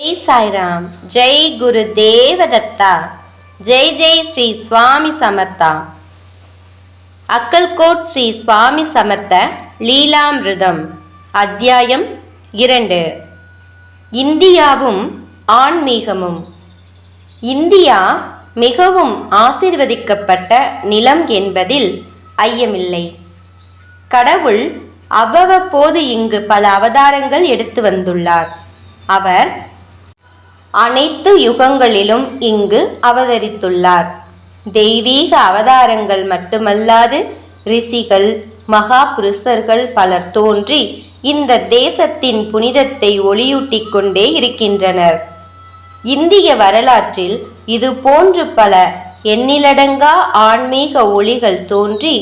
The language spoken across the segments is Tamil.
ஜெய் சாய்ராம் ஜெய் குரு தேவதத்தா ஜெய் ஜெய் ஸ்ரீ சுவாமி சமர்த்தா. அக்கல்கோட் ஸ்ரீ சுவாமி சமர்த்த லீலாமிருதம் அத்தியாயம் இரண்டு. இந்தியாவும் ஆன்மீகமும். இந்தியா மிகவும் ஆசிர்வதிக்கப்பட்ட நிலம் என்பதில் ஐயமில்லை. கடவுள் அவ்வப்போது இங்கு பல அவதாரங்கள் எடுத்து வந்துள்ளார். அவர் அனைத்து யுகங்களிலும் இங்கு அவதரித்துள்ளார். தெய்வீக அவதாரங்கள் மட்டுமல்லாது ரிஷிகள் மகா புருஷர்கள் பலர் தோன்றி இந்த தேசத்தின் புனிதத்தை ஒளியூட்டிக் கொண்டே இருக்கின்றனர். இந்திய வரலாற்றில் இது போன்று பல எண்ணிலடங்கா ஆன்மீக ஒளிகள் தோன்றி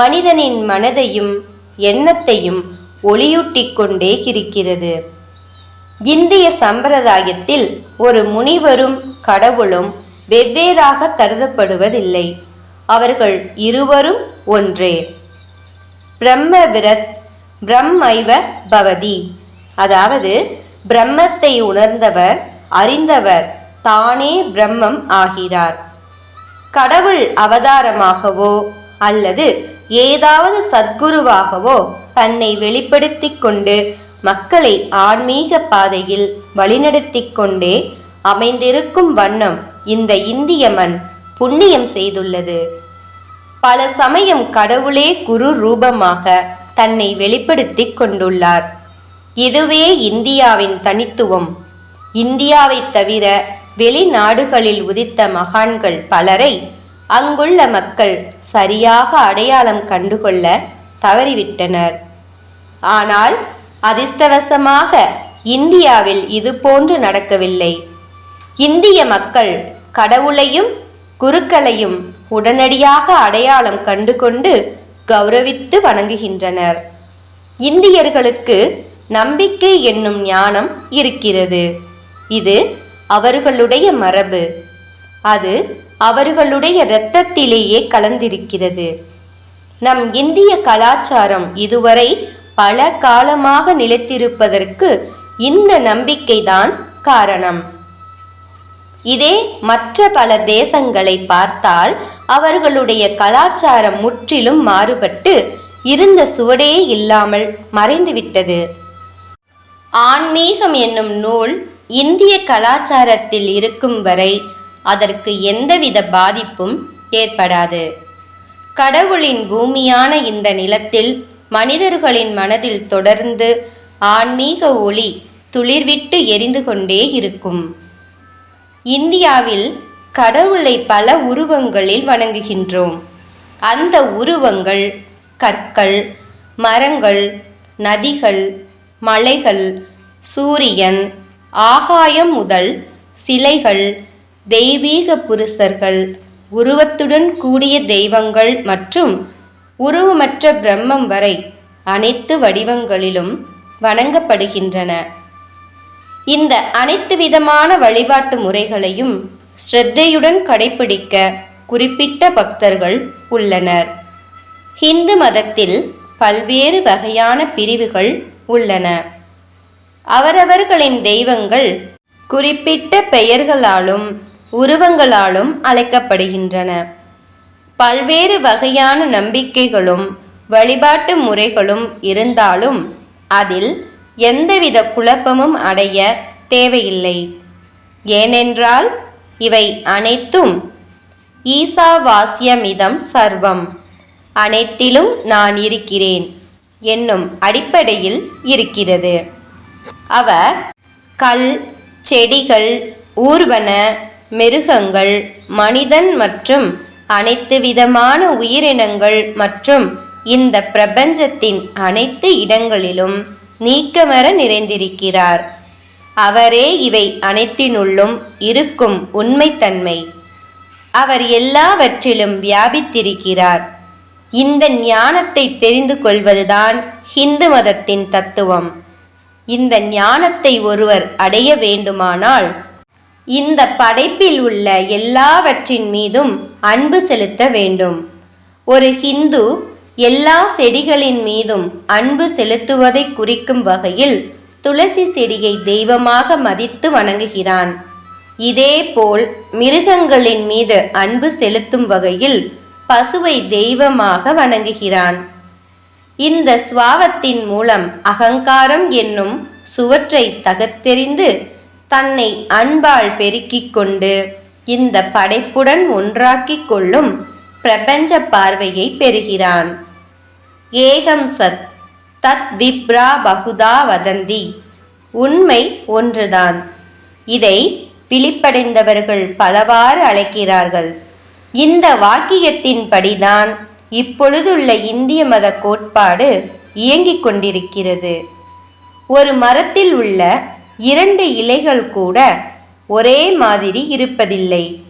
மனிதனின் மனதையும் எண்ணத்தையும் ஒளியூட்டிக் கொண்டே இருக்கிறது. இந்திய சம்பிரதாயத்தில் ஒரு முனிவரும் கடவுளும் வெவ்வேறாக கருதப்படுவதில்லை. அவர்கள் இருவரும் ஒன்றே. பிரம்மவிரத் பிரம்மைவ பவதி. அதாவது பிரம்மத்தை உணர்ந்தவர் அறிந்தவர் தானே பிரம்மம் ஆகிறார். கடவுள் அவதாரமாகவோ அல்லது ஏதாவது சத்குருவாகவோ தன்னை வெளிப்படுத்திக் கொண்டு மக்களை ஆன்மீக பாதையில் வழிநடத்திக் கொண்டே அமைந்திருக்கும் வண்ணம் இந்த இந்திய மண் புண்ணியம் செய்துள்ளது. பல சமயம் கடவுளே குரு ரூபமாக தன்னை வெளிப்படுத்திக் கொண்டுள்ளார். இதுவே இந்தியாவின் தனித்துவம். இந்தியாவைத் தவிர வெளிநாடுகளில் உதித்த மகான்கள் பலரை அங்குள்ள மக்கள் சரியாக அடையாளம் கண்டுகொள்ள தவறிவிட்டனர். ஆனால் அதிர்ஷ்டவசமாக இந்தியாவில் இது போன்று நடக்கவில்லை. இந்திய மக்கள் கடவுளையும் குருக்களையும் உடனடியாக அடையாளம் கண்டுகொண்டு கௌரவித்து வணங்குகின்றனர். இந்தியர்களுக்கு நம்பிக்கை என்னும் ஞானம் இருக்கிறது. இது அவர்களுடைய மரபு. அது அவர்களுடைய இரத்தத்திலேயே கலந்திருக்கிறது. நம் இந்திய கலாச்சாரம் இதுவரை பல காலமாக நிலைத்திருப்பதற்கு இந்த நம்பிக்கைதான் காரணம். இதே மற்ற பல தேசங்களை பார்த்தால் அவர்களுடைய கலாச்சாரம் முற்றிலும் மாறுபட்டு இருந்த சுவடே இல்லாமல் மறைந்துவிட்டது. ஆன்மீகம் என்னும் நூல் இந்திய கலாச்சாரத்தில் இருக்கும் வரை அதற்கு எந்தவித பாதிப்பும் ஏற்படாது. கடவுளின் பூமியான இந்த நிலத்தில் மனிதர்களின் மனதில் தொடர்ந்து ஆன்மீக ஒளி துளிர்விட்டு எரிந்து கொண்டே இருக்கும். இந்தியாவில் கடவுளை பல உருவங்களில் வணங்குகின்றோம். அந்த உருவங்கள் கற்கள் மரங்கள் நதிகள் மலைகள் சூரியன் ஆகாயம் முதல் சிலைகள் தெய்வீக புருஷர்கள் உருவத்துடன் கூடிய தெய்வங்கள் மற்றும் உருவமற்ற பிரம்மம் வரை அனைத்து வடிவங்களிலும் வணங்கப்படுகின்றன. இந்த அனைத்து விதமான வழிபாட்டு முறைகளையும் ஸ்ரத்தையுடன் கடைபிடிக்க குறிப்பிட்ட பக்தர்கள் உள்ளனர். ஹிந்து மதத்தில் பல்வேறு வகையான பிரிவுகள் உள்ளன. அவரவர்களின் தெய்வங்கள் குறிப்பிட்ட பெயர்களாலும் உருவங்களாலும் அழைக்கப்படுகின்றன. பல்வேறு வகையான நம்பிக்கைகளும் வழிபாட்டு முறைகளும் இருந்தாலும் அதில் எந்தவித குழப்பமும் அடைய தேவையில்லை. ஏனென்றால் இவை அனைத்தும் ஈசாவாஸ்யமிதம் சர்வம். அனைத்திலும் நான் இருக்கிறேன் என்னும் அடிப்படையில் இருக்கிறது. அவர் கல் செடிகள் ஊர்வன மிருகங்கள் மனிதன் மற்றும் அனைத்து விதமான உயிரினங்கள் மற்றும் இந்த பிரபஞ்சத்தின் அனைத்து இடங்களிலும் நீக்கமர நிறைந்திருக்கிறார். அவரே இவை அனைத்தினுள்ளும் இருக்கும் உண்மைத்தன்மை. அவர் எல்லாவற்றிலும் வியாபித்திருக்கிறார். இந்த ஞானத்தை தெரிந்து கொள்வதுதான் ஹிந்து மதத்தின் தத்துவம். இந்த ஞானத்தை ஒருவர் அடைய வேண்டுமானால் இந்த படைப்பில் உள்ள எல்லாவற்றின் மீதும் அன்பு செலுத்த வேண்டும். ஒரு ஹிந்து எல்லா செடிகளின் மீதும் அன்பு செலுத்துவதை குறிக்கும் வகையில் துளசி செடியை தெய்வமாக மதித்து வணங்குகிறான். இதேபோல் மிருகங்களின் மீது அன்பு செலுத்தும் வகையில் பசுவை தெய்வமாக வணங்குகிறான். இந்த சுவாவத்தின் மூலம் அகங்காரம் என்னும் சுவற்றை தகர்த்தெறிந்து தன்னை அன்பால் பெருக்கிக் கொண்டு இந்த படைப்புடன் ஒன்றாக்கிக் கொள்ளும் பிரபஞ்ச பார்வையை பெறுகிறான். ஏகம் சத் தத் விப்ரா பகுதா வதந்தி உண்மை ஒன்றுதான். இதை விழிப்படைந்தவர்கள் பலவாறு அழைக்கிறார்கள். இந்த வாக்கியத்தின்படிதான் இப்பொழுதுள்ள இந்திய மத கோட்பாடு இயங்கிக் கொண்டிருக்கிறது. ஒரு மரத்தில் உள்ள இரண்டு இலைகள் கூட ஒரே மாதிரி இருப்பதில்லை.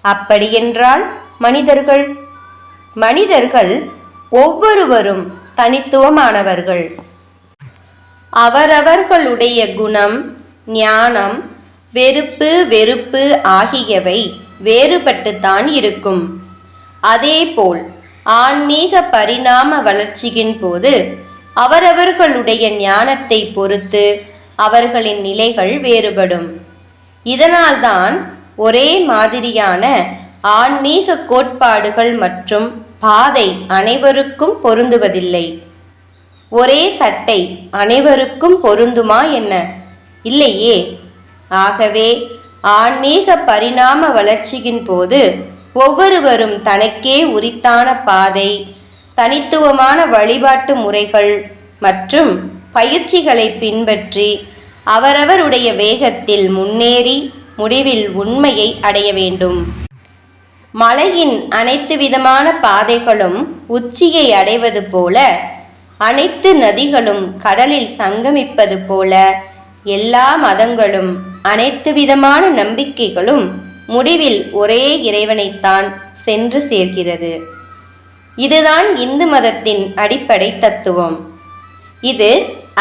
அப்படியென்றால் மனிதர்கள்? மனிதர்கள் ஒவ்வொருவரும் தனித்துவமானவர்கள். அவரவர்களுடைய குணம் ஞானம் வெறுப்பு வெறுப்பு ஆகியவை வேறுபட்டுத்தான் இருக்கும். அதேபோல் ஆன்மீக பரிணாம வளர்ச்சியின் போது அவரவர்களுடைய ஞானத்தை பொறுத்து அவர்களின் நிலைகள் வேறுபடும். இதனால்தான் ஒரே மாதிரியான ஆன்மீக கோட்பாடுகள் மற்றும் பாதை அனைவருக்கும் பொருந்துவதில்லை. ஒரே சட்டை அனைவருக்கும் பொருந்துமா என்ன? இல்லையே. ஆகவே ஆன்மீக பரிணாம வளர்ச்சியின் போது ஒவ்வொருவரும் தனக்கே உரித்தான பாதை தனித்துவமான வழிபாட்டு முறைகள் மற்றும் பயிற்சிகளை பின்பற்றி அவரவருடைய வேகத்தில் முன்னேறி முடிவில் உண்மையை அடைய வேண்டும். மலையின் அனைத்து விதமான பாதைகளும் உச்சியை அடைவது போல அனைத்து நதிகளும் கடலில் சங்கமிப்பது போல எல்லா மதங்களும் அனைத்து விதமான நம்பிக்கைகளும் முடிவில் ஒரே இறைவனைத்தான் சென்று சேர்கிறது. இதுதான் இந்து மதத்தின் அடிப்படை தத்துவம். இது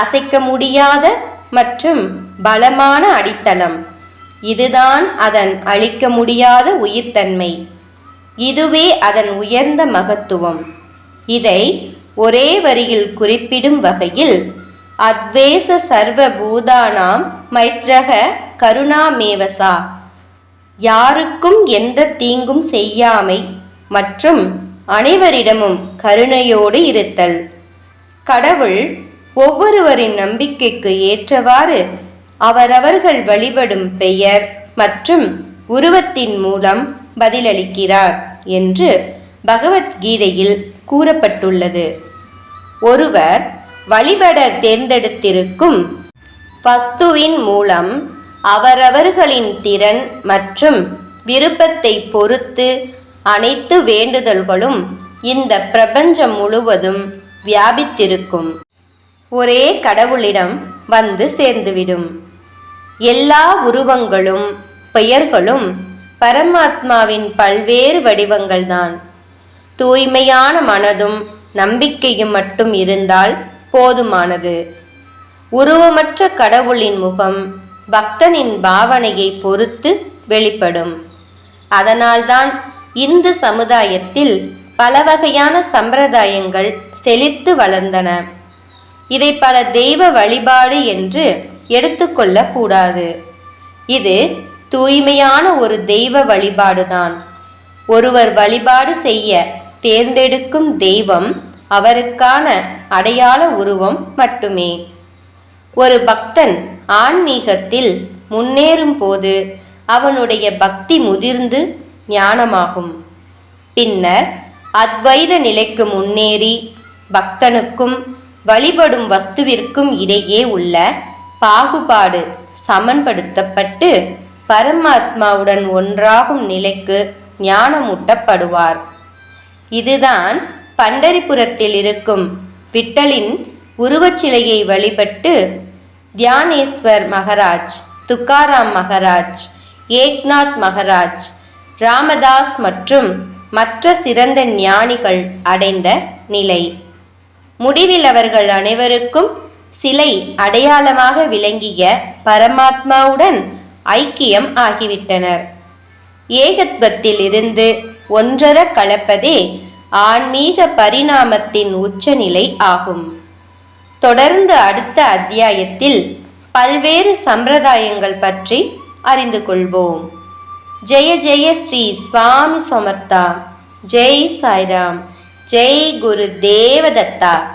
அசைக்க முடியாத மற்றும் பலமான அடித்தளம். இதுதான் அதன் அழிக்க முடியாத உயிர்த்தன்மை. இதுவே அதன் உயர்ந்த மகத்துவம். இதை ஒரே வரியில் குறிப்பிடும் வகையில் அத்வேச சர்வ பூதானாம் மைத்ரக கருணாமேவசா. யாருக்கும் எந்த தீங்கும் செய்யாமை மற்றும் அனைவரிடமும் கருணையோடு இருத்தல். கடவுள் ஒவ்வொருவரின் நம்பிக்கைக்கு ஏற்றவாறு அவரவர்கள் வழிபடும் பெயர் மற்றும் உருவத்தின் மூலம் பதிலளிக்கிறார் என்று பகவத்கீதையில் கூறப்பட்டுள்ளது. ஒருவர் வழிபட தேர்ந்தெடுத்திருக்கும் வஸ்துவின் மூலம் அவரவர்களின் திறன் மற்றும் விருப்பத்தை பொறுத்து அனைத்து வேண்டுதல்களும் இந்த பிரபஞ்சம் முழுவதும் வியாபித்திருக்கும். ஒரே கடவுளிடம் வந்து சேர்ந்துவிடும். எல்லா உருவங்களும் பெயர்களும் பரமாத்மாவின் பல்வேறு வடிவங்கள்தான். தூய்மையான மனதும் நம்பிக்கையும் மட்டும் இருந்தால் போதுமானது. உருவமற்ற கடவுளின் முகம் பக்தனின் பாவனையை பொறுத்து வெளிப்படும். அதனால்தான் இந்து சமுதாயத்தில் பல வகையான சம்பிரதாயங்கள் செழித்து வளர்ந்தன. இதை பல தெய்வ வழிபாடு என்று எடுத்துக்கொள்ளக்கூடாது இது தூய்மையான ஒரு தெய்வ வழிபாடுதான். ஒருவர் வழிபாடு செய்ய தேர்ந்தெடுக்கும் தெய்வம் அவருக்கான அடையாள உருவம் மட்டுமே. ஒரு பக்தன் ஆன்மீகத்தில் முன்னேறும் போது அவனுடைய பக்தி முதிர்ந்து ஞானமாகும். பின்னர் அத்வைத நிலைக்கு முன்னேறி பக்தனுக்கும் வழிபடும் வஸ்துவிற்கும் இடையே உள்ள பாகுபாடு சமன்படுத்தப்பட்டு பரமாத்மாவுடன் ஒன்றாகும் நிலைக்கு ஞானமூட்டப்படுவார். இதுதான் பண்டரிபுரத்தில் இருக்கும் விட்டலின் உருவச்சிலையை வழிபட்டு தியானேஸ்வர் மகராஜ் துக்காராம் மகராஜ் ஏக்நாத் மகராஜ் ராமதாஸ் மற்றும் மற்ற சிறந்த ஞானிகள் அடைந்த நிலை. முடிவில் அவர்கள் அனைவருக்கும் சிலை அடையாளமாக விளங்கிய பரமாத்மாவுடன் ஐக்கியம் ஆகிவிட்டனர். ஏகத்வத்தில் இருந்து ஒன்றர கலப்பதே ஆன்மீக பரிணாமத்தின் உச்சநிலை ஆகும். தொடர்ந்து அடுத்த அத்தியாயத்தில் பல்வேறு சம்பிரதாயங்கள் பற்றி அறிந்து கொள்வோம். ஜெய ஜெய ஸ்ரீ சுவாமி சமர்த்தா. ஜெய் சாய்ராம். ஜெய் குரு தேவதத்தா.